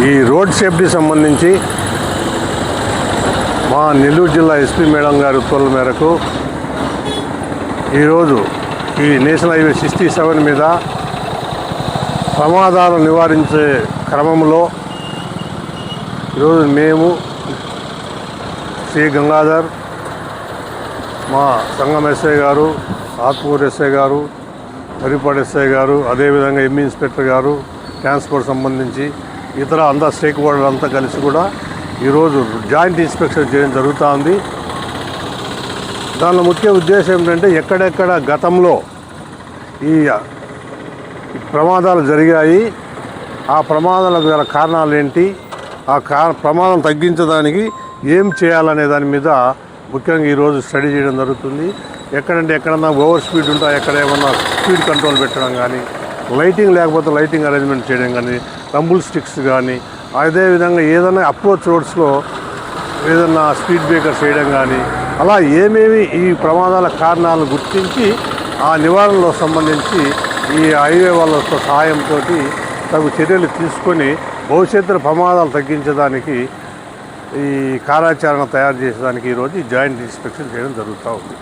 ఈ road safety సంబంధించి మా నెల్లూరు జిల్లా ఎస్పీ మేడం గారి ఉత్తర్వుల మేరకు ఈరోజు ఈ నేషనల్ హైవే సిక్స్టీ సెవెన్ మీద ప్రమాదాలు నివారించే క్రమంలో ఈరోజు మేము శ్రీ గంగాధర్ మా సంగం ఎస్ఐ గారు ఆత్మూరు ఎస్ఐ గారు హరిపాడు ఎస్ఐ గారు అదేవిధంగా ఎంఈ ఇన్స్పెక్టర్ గారు ట్రాన్స్పోర్ట్ సంబంధించి ఇతర అంతా స్టేక్ హోల్డర్ అంతా కలిసి కూడా ఈరోజు జాయింట్ ఇన్స్పెక్షన్ చేయడం జరుగుతూ ఉంది దానిలో ముఖ్య ఉద్దేశం ఏంటంటే ఎక్కడెక్కడ గతంలో ఈ ప్రమాదాలు జరిగాయి. ఆ ప్రమాదాలకు గల కారణాలు ఏంటి? ఆ కా ప్రమాదం తగ్గించడానికి ఏం చేయాలనే దాని మీద ముఖ్యంగా ఈరోజు స్టడీ చేయడం జరుగుతుంది. ఎక్కడంటే ఎక్కడన్నా ఓవర్ స్పీడ్ ఉంటా ఎక్కడ ఏమన్నా స్పీడ్ కంట్రోల్ పెట్టడం కానీ లైటింగ్ లేకపోతే లైటింగ్ అరేంజ్మెంట్ చేయడం కానీ రంబుల్ స్టిక్స్ కానీ అదేవిధంగా ఏదైనా అప్రోచ్ రోడ్స్లో ఏదన్నా స్పీడ్ బ్రేకర్స్ చేయడం కానీ అలా ఏమేమి ఈ ప్రమాదాల కారణాలను గుర్తించి ఆ నివారణలో సంబంధించి ఈ హైవే వాళ్ళ సహాయంతో తగు చర్యలు తీసుకొని భవిష్యత్తులో ప్రమాదాలు తగ్గించడానికి ఈ కార్యాచరణ తయారు చేసేదానికి ఈరోజు ఈ జాయింట్ ఇన్స్పెక్షన్ చేయడం జరుగుతూ ఉంది.